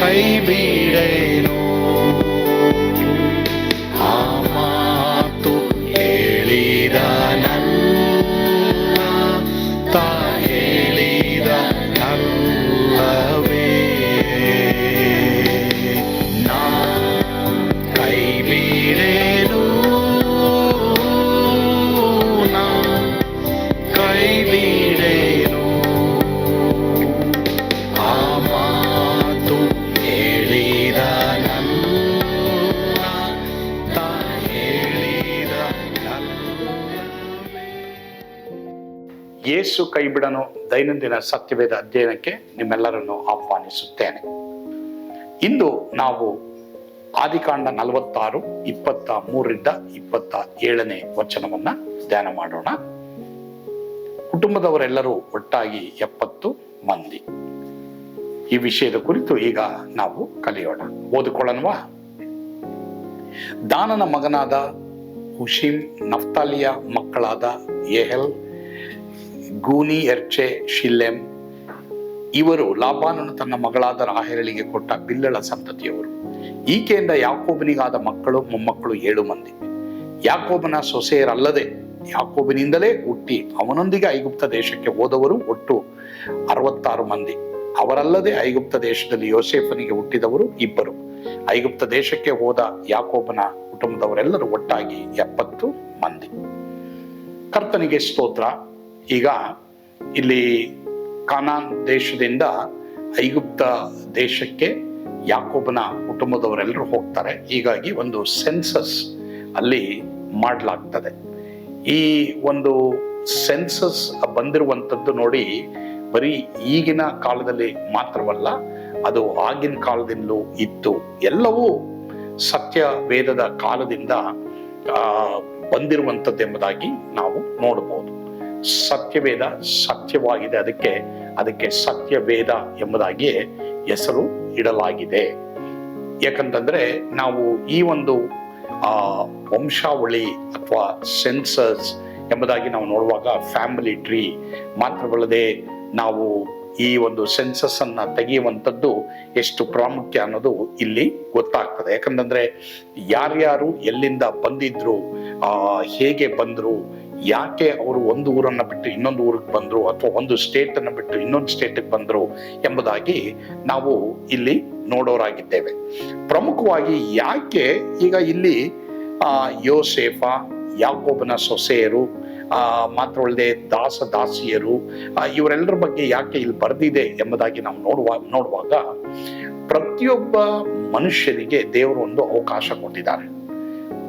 Baby. ಯೇಸು ಕೈಬಿಡನು ದೈನಂದಿನ ಸತ್ಯವೇದ ಅಧ್ಯಯನಕ್ಕೆ ನಿಮ್ಮೆಲ್ಲರನ್ನು ಆಹ್ವಾನಿಸುತ್ತೇನೆ. ಇಂದು ನಾವು ಆದಿಕಾಂಡ ನಲವತ್ತಾರು, ಇಪ್ಪತ್ತ ಮೂರರಿಂದ ಇಪ್ಪತ್ತ ಏಳನೇ ವಚನವನ್ನ ಧ್ಯಾನ ಮಾಡೋಣ. ಕುಟುಂಬದವರೆಲ್ಲರೂ ಒಟ್ಟಾಗಿ ಎಪ್ಪತ್ತು ಮಂದಿ. ಈ ವಿಷಯದ ಕುರಿತು ಈಗ ನಾವು ಕಲಿಯೋಣ. ಓದಿಕೊಳ್ಳೋಣವಾ? ದಾನನ ಮಗನಾದ ಹುಶೀಮ್ ನಫ್ತಾಲಿಯ ಮಕ್ಕಳಾದ ಯೆಹೆಲ್ ಗೂನಿ, ಎರ್ಚೆ, ಶಿಲ್ಲೆಂ, ಇವರು ಲಾಬಾನನು ತನ್ನ ಮಗಳಾದ ರಾಹೆರಳಿಗೆ ಕೊಟ್ಟ ಬಿಲ್ಲಳ ಸಂತತಿಯವರು. ಈಕೆಯಿಂದ ಯಾಕೋಬನಿಗಾದ ಮಕ್ಕಳು ಮೊಮ್ಮಕ್ಕಳು ಏಳು ಮಂದಿ. ಯಾಕೋಬನ ಸೊಸೆಯರಲ್ಲದೆ ಯಾಕೋಬನಿಂದಲೇ ಹುಟ್ಟಿ ಅವನೊಂದಿಗೆ ಐಗುಪ್ತ ದೇಶಕ್ಕೆ ಹೋದವರು ಒಟ್ಟು ಅರವತ್ತಾರು ಮಂದಿ. ಅವರಲ್ಲದೆ ಐಗುಪ್ತ ದೇಶದಲ್ಲಿ ಯೋಸೇಫನಿಗೆ ಹುಟ್ಟಿದವರು ಇಬ್ಬರು. ಐಗುಪ್ತ ದೇಶಕ್ಕೆ ಹೋದ ಯಾಕೋಬನ ಕುಟುಂಬದವರೆಲ್ಲರೂ ಒಟ್ಟಾಗಿ ಎಪ್ಪತ್ತು ಮಂದಿ. ಕರ್ತನಿಗೆ ಸ್ತೋತ್ರ. ಈಗ ಇಲ್ಲಿ ಕಾನಾನ್ ದೇಶದಿಂದ ಐಗುಪ್ತ ದೇಶಕ್ಕೆ ಯಾಕೋಬನ ಕುಟುಂಬದವರೆಲ್ಲರೂ ಹೋಗ್ತಾರೆ. ಹೀಗಾಗಿ ಒಂದು ಸೆನ್ಸಸ್ ಅಲ್ಲಿ ಮಾಡಲಾಗ್ತದೆ. ಈ ಒಂದು ಸೆನ್ಸಸ್ ಬಂದಿರುವಂಥದ್ದು ನೋಡಿ ಬರೀ ಈಗಿನ ಕಾಲದಲ್ಲಿ ಮಾತ್ರವಲ್ಲ, ಅದು ಆಗಿನ ಕಾಲದಿಂದಲೂ ಇತ್ತು. ಎಲ್ಲವೂ ಸತ್ಯ ವೇದದ ಕಾಲದಿಂದ ಬಂದಿರುವಂಥದ್ದು ಎಂಬುದಾಗಿ ನಾವು ನೋಡಬಹುದು. ಸತ್ಯವೇದ ಸತ್ಯವಾಗಿದೆ. ಅದಕ್ಕೆ ಅದಕ್ಕೆ ಸತ್ಯವೇದ ಎಂಬುದಾಗಿ ಹೆಸರು ಇಡಲಾಗಿದೆ. ಯಾಕಂತಂದ್ರೆ ನಾವು ಈ ಒಂದು, ಆ, ವಂಶಾವಳಿ ಅಥವಾ ಸೆನ್ಸಸ್ ಎಂಬುದಾಗಿ ನಾವು ನೋಡುವಾಗ ಫ್ಯಾಮಿಲಿ ಟ್ರೀ ಮಾತ್ರವಲ್ಲದೆ ನಾವು ಈ ಒಂದು ಸೆನ್ಸಸ್ ಅನ್ನ ತೆಗೆಯುವಂಥದ್ದು ಎಷ್ಟು ಪ್ರಾಮುಖ್ಯ ಅನ್ನೋದು ಇಲ್ಲಿ ಗೊತ್ತಾಗ್ತದೆ. ಯಾಕಂತಂದ್ರೆ ಯಾರ್ಯಾರು ಎಲ್ಲಿಂದ ಬಂದಿದ್ರು ಹೇಗೆ ಬಂದ್ರು ಯಾಕೆ ಅವರು ಒಂದು ಊರನ್ನು ಬಿಟ್ಟು ಇನ್ನೊಂದು ಊರಿಗೆ ಬಂದರು ಅಥವಾ ಒಂದು ಸ್ಟೇಟನ್ನು ಬಿಟ್ಟು ಇನ್ನೊಂದು ಸ್ಟೇಟಿಗೆ ಬಂದರು ಎಂಬುದಾಗಿ ನಾವು ಇಲ್ಲಿ ನೋಡೋರಾಗಿದ್ದೇವೆ. ಪ್ರಮುಖವಾಗಿ ಯಾಕೆ ಈಗ ಇಲ್ಲಿ ಯೋಸೇಫ, ಯಾಕೋಬನ ಸೊಸೆಯರು ಮಾತ್ರವಲ್ಲದೆ ದಾಸ ದಾಸಿಯರು ಇವರೆಲ್ಲರ ಬಗ್ಗೆ ಯಾಕೆ ಇಲ್ಲಿ ಬರೆದಿದೆ ಎಂಬುದಾಗಿ ನಾವು ನೋಡುವ, ನೋಡುವಾಗ ಪ್ರತಿಯೊಬ್ಬ ಮನುಷ್ಯನಿಗೆ ದೇವರು ಒಂದು ಅವಕಾಶ ಕೊಟ್ಟಿದ್ದಾರೆ.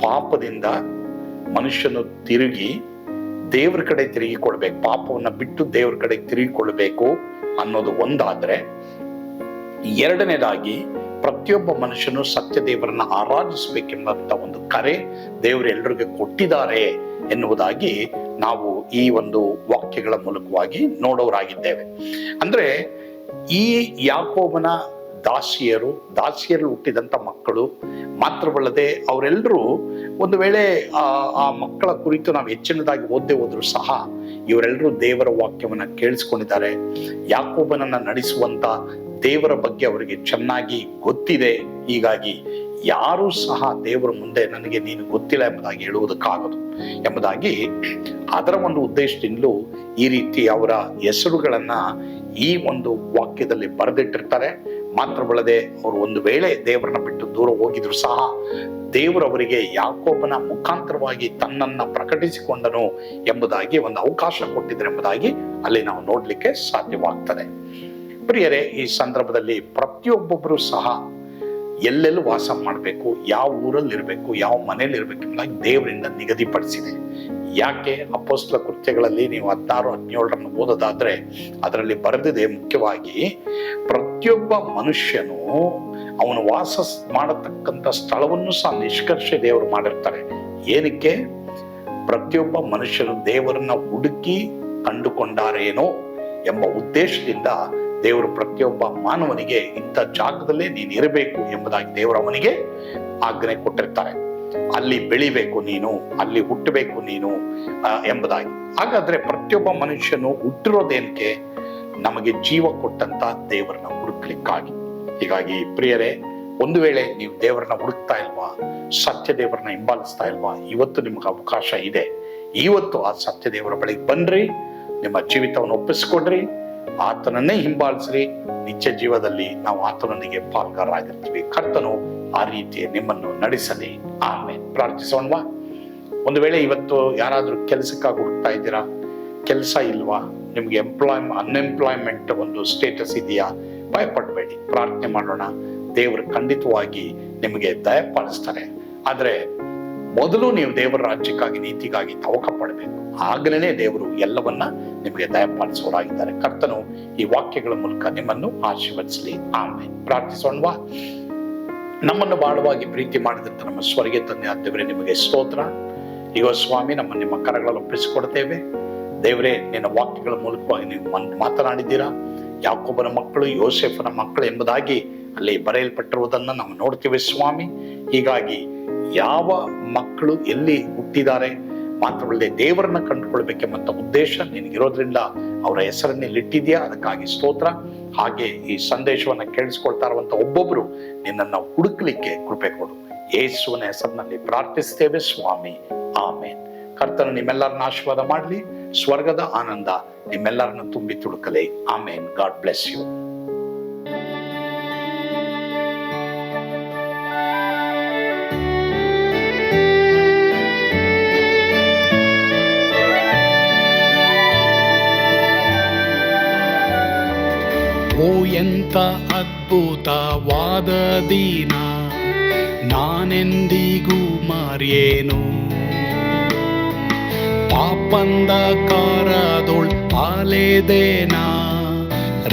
ಪಾಪದಿಂದ ಮನುಷ್ಯನು ತಿರುಗಿ ದೇವ್ರ ಕಡೆ ತಿರುಗಿಕೊಳ್ಬೇಕು, ಪಾಪವನ್ನ ಬಿಟ್ಟು ದೇವ್ರ ಕಡೆ ತಿರುಗಿಕೊಳ್ಬೇಕು ಅನ್ನೋದು ಒಂದಾದ್ರೆ, ಎರಡನೇದಾಗಿ ಪ್ರತಿಯೊಬ್ಬ ಮನುಷ್ಯನು ಸತ್ಯ ದೇವರನ್ನ ಆರಾಧಿಸಬೇಕೆಂಬಂತ ಒಂದು ಕರೆ ದೇವರು ಎಲ್ರಿಗೂ ಕೊಟ್ಟಿದ್ದಾರೆ ಎನ್ನುವುದಾಗಿ ನಾವು ಈ ಒಂದು ವಾಕ್ಯಗಳ ಮೂಲಕವಾಗಿ ನೋಡೋರಾಗಿದ್ದೇವೆ. ಅಂದ್ರೆ ಈ ಯಾಕೋಬನ ದಾಸಿಯರು ದಾಸಿಯರು ಹುಟ್ಟಿದಂತ ಮಕ್ಕಳು ಮಾತ್ರವಲ್ಲದೆ ಅವರೆಲ್ಲರೂ ಒಂದು ವೇಳೆ ಆ ಆ ಮಕ್ಕಳ ಕುರಿತು ನಾವು ಹೆಚ್ಚಿನದಾಗಿ ಓದ್ದೆ ಹೋದ್ರು ಸಹ ಇವರೆಲ್ಲರೂ ದೇವರ ವಾಕ್ಯವನ್ನ ಕೇಳಿಸ್ಕೊಂಡಿದ್ದಾರೆ. ಯಾಕೋಬನನ್ನ ನಡೆಸುವಂತ ದೇವರ ಬಗ್ಗೆ ಅವರಿಗೆ ಚೆನ್ನಾಗಿ ಗೊತ್ತಿದೆ. ಹೀಗಾಗಿ ಯಾರೂ ಸಹ ದೇವರ ಮುಂದೆ ನನಗೆ ನೀನು ಗೊತ್ತಿಲ್ಲ ಎಂಬುದಾಗಿ ಹೇಳುವುದಕ್ಕಾಗದು. ಎಂಬುದಾಗಿ ಅದರ ಒಂದು ಉದ್ದೇಶದಿಂದಲೂ ಈ ರೀತಿ ಅವರ ಹೆಸರುಗಳನ್ನ ಈ ಒಂದು ವಾಕ್ಯದಲ್ಲಿ ಬರೆದಿಟ್ಟಿರ್ತಾರೆ. ಮಾತ್ರವಲ್ಲದೆ ಅವರು ಒಂದು ವೇಳೆ ದೇವರನ್ನ ಬಿಟ್ಟು ದೂರ ಹೋಗಿದ್ರು ಸಹ ದೇವರು ಅವರಿಗೆ ಯಾಕೋಬನ ಮುಖಾಂತರವಾಗಿ ತನ್ನನ್ನ ಪ್ರಕಟಿಸಿಕೊಂಡನು ಎಂಬುದಾಗಿ ಒಂದು ಅವಕಾಶ ಕೊಟ್ಟಿದ್ರು ಎಂಬುದಾಗಿ ಅಲ್ಲಿ ನಾವು ನೋಡ್ಲಿಕ್ಕೆ ಸಾಧ್ಯವಾಗ್ತದೆ. ಪ್ರಿಯರೇ, ಈ ಸಂದರ್ಭದಲ್ಲಿ ಪ್ರತಿಯೊಬ್ಬೊಬ್ಬರು ಸಹ ಎಲ್ಲೆಲ್ಲೂ ವಾಸ ಮಾಡಬೇಕು, ಯಾವ ಊರಲ್ಲಿ ಇರಬೇಕು ಯಾವ ಮನೇಲಿ ಇರಬೇಕು ಎಂಬುದಾಗಿ ದೇವರಿಂದ ನಿಗದಿಪಡಿಸಿದೆ. ಯಾಕೆ ಅಪೋಸ್ಲ ಕೃತ್ಯಗಳಲ್ಲಿ ನೀವು ಹದಿನಾರು, ಹದಿನೇಳರನ್ನು ಓದೋದಾದ್ರೆ ಅದರಲ್ಲಿ ಬರೆದಿದೆ ಮುಖ್ಯವಾಗಿ ಪ್ರತಿಯೊಬ್ಬ ಮನುಷ್ಯನು ಅವನು ವಾಸ ಮಾಡತಕ್ಕಂಥ ಸ್ಥಳವನ್ನು ಸಹ ನಿಷ್ಕರ್ಷೆ ದೇವರು ಮಾಡಿರ್ತಾರೆ. ಏನಕ್ಕೆ? ಪ್ರತಿಯೊಬ್ಬ ಮನುಷ್ಯನು ದೇವರನ್ನ ಹುಡುಕಿ ಕಂಡುಕೊಂಡಾರೇನೋ ಎಂಬ ಉದ್ದೇಶದಿಂದ ದೇವರು ಪ್ರತಿಯೊಬ್ಬ ಮಾನವನಿಗೆ ಇಂಥ ಜಾಗದಲ್ಲೇ ನೀನು ಇರಬೇಕು ಎಂಬುದಾಗಿ ದೇವರು ಅವನಿಗೆ ಆಜ್ಞೆ ಕೊಟ್ಟಿರ್ತಾರೆ. ಅಲ್ಲಿ ಬೆಳಿಬೇಕು ನೀನು, ಅಲ್ಲಿ ಹುಟ್ಟಬೇಕು ನೀನು ಎಂಬುದಾಗಿ. ಹಾಗಾದ್ರೆ ಪ್ರತಿಯೊಬ್ಬ ಮನುಷ್ಯನು ಹುಟ್ಟಿರೋದೇನಕ್ಕೆ ನಮಗೆ ಜೀವ ಕೊಟ್ಟಂತ ದೇವರನ್ನ ಹುಡುಕ್ಲಿಕ್ಕಾಗಿ. ಹೀಗಾಗಿ ಪ್ರಿಯರೇ, ಒಂದು ವೇಳೆ ನೀವು ದೇವರನ್ನ ಹುಡುಕ್ತಾ ಇಲ್ವಾ, ಸತ್ಯ ದೇವರನ್ನ ಹಿಂಬಾಲಿಸ್ತಾ ಇಲ್ವಾ, ಇವತ್ತು ನಿಮ್ಗೆ ಅವಕಾಶ ಇದೆ. ಇವತ್ತು ಆ ಸತ್ಯ ದೇವರ ಬಳಿಗೆ ಬನ್ರಿ, ನಿಮ್ಮ ಜೀವಿತವನ್ನು ಒಪ್ಪಿಸ್ಕೊಡ್ರಿ, ಆತನನ್ನೇ ಹಿಂಬಾಲಿಸ್ರಿ. ನಿತ್ಯ ಜೀವದಲ್ಲಿ ನಾವು ಆತನೊಂದಿಗೆ ಪಾಲ್ಗಾರರಾಗಿರ್ತೀವಿ. ಕರ್ತನು ಆ ರೀತಿ ನಿಮ್ಮನ್ನು ನಡೆಸಲಿ. ಆಮೇಲೆ ಪ್ರಾರ್ಥಿಸೋಣವಾ? ಒಂದು ವೇಳೆ ಇವತ್ತು ಯಾರಾದರೂ ಕೆಲಸಕ್ಕಾಗಿ ಹುಡುಕ್ತಾ ಇದ್ದೀರಾ? ಕೆಲಸ ಇಲ್ವಾ? ನಿಮ್ಗೆ ಎಂಪ್ಲಾಯ್ ಅನ್ಎಂಪ್ಲಾಯ್ಮೆಂಟ್ ಒಂದು ಸ್ಟೇಟಸ್ ಇದೆಯಾ? ಭಯಪಡಬೇಡಿ. ಪ್ರಾರ್ಥನೆ ಮಾಡೋಣ. ದೇವರು ಖಂಡಿತವಾಗಿ ನಿಮಗೆ ದಯಪಾಲಿಸ್ತಾರೆ. ಆದರೆ ಮೊದಲು ನೀವು ದೇವರ ರಾಜ್ಯಕ್ಕಾಗಿ, ನೀತಿಗಾಗಿ ತವಕ ಪಡಬೇಕು. ಆಗಲೇ ದೇವರು ಎಲ್ಲವನ್ನ ನಿಮಗೆ ದಯಪಾಲಿಸುವರಾಗಿದ್ದಾರೆ ಕರ್ತನು ಈ ವಾಕ್ಯಗಳ ಮೂಲಕ ನಿಮ್ಮನ್ನು ಆಶೀರ್ವದಿಸಲಿ. ಆಮೇಲೆ ಪ್ರಾರ್ಥಿಸೋಣವಾ? ನಮ್ಮನ್ನು ಬಾಳವಾಗಿ ಪ್ರೀತಿ ಮಾಡಿದಂತ ನಮ್ಮ ಸ್ವರ್ಗೀಯ ತಂದೆ ದೇವರೇ, ನಿಮಗೆ ಸ್ತೋತ್ರ. ಈಗ ಸ್ವಾಮಿ, ನಮ್ಮ ನಿಮ್ಮ ಕರಗಳಲ್ಲಿ ಒಪ್ಪಿಸಿಕೊಡ್ತೇವೆ. ದೇವರೇ, ನಿನ್ನ ವಾಕ್ಯಗಳ ಮೂಲಕವಾಗಿ ನೀವು ಮಾತನಾಡಿದ್ದೀರಾ? ಯಾಕೊಬ್ಬನ ಮಕ್ಕಳು, ಯೋಸೆಫನ ಮಕ್ಕಳು ಎಂಬುದಾಗಿ ಅಲ್ಲಿ ಬರೆಯಲ್ಪಟ್ಟಿರುವುದನ್ನು ನಾವು ನೋಡ್ತೇವೆ ಸ್ವಾಮಿ. ಹೀಗಾಗಿ ಯಾವ ಮಕ್ಕಳು ಎಲ್ಲಿ ಹುಟ್ಟಿದ್ದಾರೆ ಮಾತ್ರವಲ್ಲದೆ ದೇವರನ್ನ ಕಂಡುಕೊಳ್ಬೇಕೆಂಬಂತ ಉದ್ದೇಶ ನಿನಗಿರೋದ್ರಿಂದ ಅವರ ಹೆಸರನ್ನ ಇಟ್ಟಿದ್ಯಾ ಅದಕ್ಕಾಗಿ ಸ್ತೋತ್ರ. ಹಾಗೆ ಈ ಸಂದೇಶವನ್ನ ಕೇಳಿಸ್ಕೊಳ್ತಾ ಇರುವಂತ ಒಬ್ಬೊಬ್ರು ನಿನ್ನನ್ನ ಹುಡುಕ್ಲಿಕ್ಕೆ ಕೃಪೆ ಕೊಡು. ಯೇಸುವಿನ ಹೆಸರಿನಲ್ಲಿ ಪ್ರಾರ್ಥಿಸ್ತೇವೆ ಸ್ವಾಮಿ. ಆಮೇನ್. ಕರ್ತನ ನಿಮ್ಮೆಲ್ಲರನ್ನ ಆಶೀರ್ವಾದ ಮಾಡಲಿ. ಸ್ವರ್ಗದ ಆನಂದ ನಿಮ್ಮೆಲ್ಲರನ್ನ ತುಂಬಿ ತುಳುಕಲಿ. ಆಮೇನ್. God bless you. ಎಂತ ಅದ್ಭುತವಾದ ದಿನ ನಾನೆಂದಿಗೂ ಮರೆಯೇನು ಪಾಪಂದ ಕಾರದೊಳ್ ಅಲೆದೇನ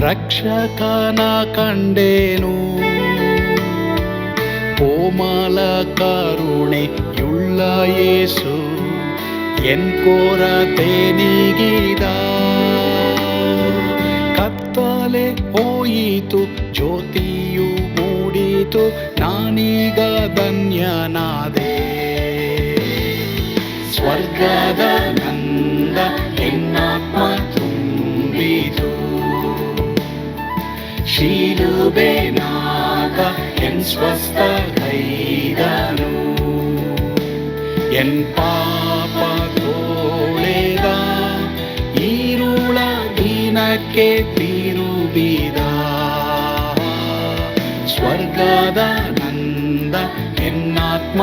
ರಕ್ಷಕನ ಕಂಡೇನು ಕೋಮಲ ಕರುಣೆಯುಳ್ಳ ಯೇಸು ಎನ್ ಕೊರತೆ ನೀಗಿದ ಕತ್ತಲೆ ಹೋಯಿತು, ಜ್ಯೋತಿಯು ಮೂಡಿತು, ನಾನೀಗ ಧನ್ಯನಾದೆ. ಸ್ವರ್ಗದ ನಂದ ಹೆಣ್ಣಾತ್ಮ ತುಂಬಿತು. ಶಿಲುಬೆನಾಗ ಎನ್ ಸ್ವಸ್ಥ ಕೈದನು. ಎನ್ ಪಾಪ ತೋಳೆದ, ಈರುಳ ದಿನಕ್ಕೆ ತಿರುಬಿದ ಸ್ವರ್ಗದ ನಂದ ಎನ್ನಾತ್ಮ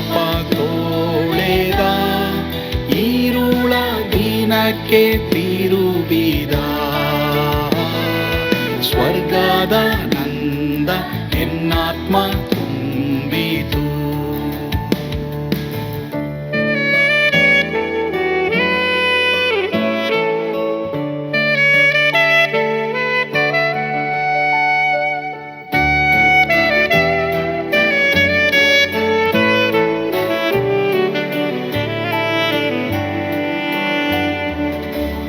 ದಿನಕ್ಕೆ ತಿರುಬಿದ ಸ್ವರ್ಗದ